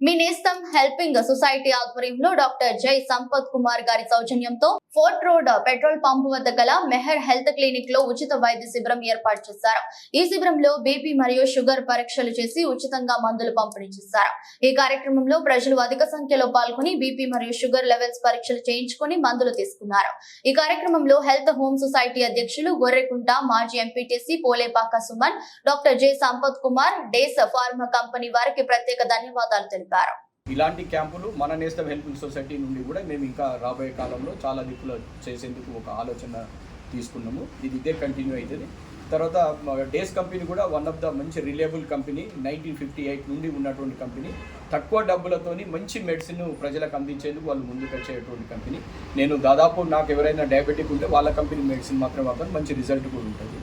మీ నేస్తం helping society ఆధ్వర్యంలో doctor Jai Sampath Kumar గారి సౌజన్యంతో ఫోర్ట్ రోడ్ పెట్రోల్ పంప్ వద్ద గల మెహర్ హెల్త్ క్లినిక్లో ఉచిత వైద్య శిబిరం ఏర్పాటు చేశారు. ఈ శిబిరంలో బీపీ మరియు షుగర్ పరీక్షలు చేసి ఉచితంగా మందులు పంపిణీ చేశారు. ఈ కార్యక్రమంలో ప్రజలు అధిక సంఖ్యలో పాల్గొని బీపీ మరియు షుగర్ లెవెల్స్ పరీక్షలు చేయించుకొని మందులు తీసుకున్నారు. ఈ కార్యక్రమంలో హెల్త్ హోమ్ సొసైటీ అధ్యక్షులు గొర్రెకుంట మాజీ MPTC Polepaka Suman doctor J Sampath Kumar Days pharma company వారికి ప్రత్యేక ధన్యవాదాలు తెలిపారు ఇలాంటి క్యాంపులు మన నేస్తం హెల్పింగ్ సొసైటీ నుండి కూడా మేము ఇంకా రాబోయే కాలంలో చాలా దిక్కులు చేసేందుకు ఒక ఆలోచన తీసుకున్నాము. ఇది ఇదే కంటిన్యూ అవుతుంది. తర్వాత డేస్ కంపెనీ కూడా వన్ ఆఫ్ ద మంచి reliable company nineteen fifty eight నుండి ఉన్నటువంటి కంపెనీ తక్కువ డబ్బులతోని మంచి మెడిసిన్ ప్రజలకు అందించేందుకు వాళ్ళు ముందుకు వచ్చేటువంటి కంపెనీ నేను దాదాపు నాకు ఎవరైనా డయాబెటిక్ ఉంటే వాళ్ళ కంపెనీ మెడిసిన్ మాత్రం మాత్రం మంచి రిజల్ట్ కూడా ఉంటుంది.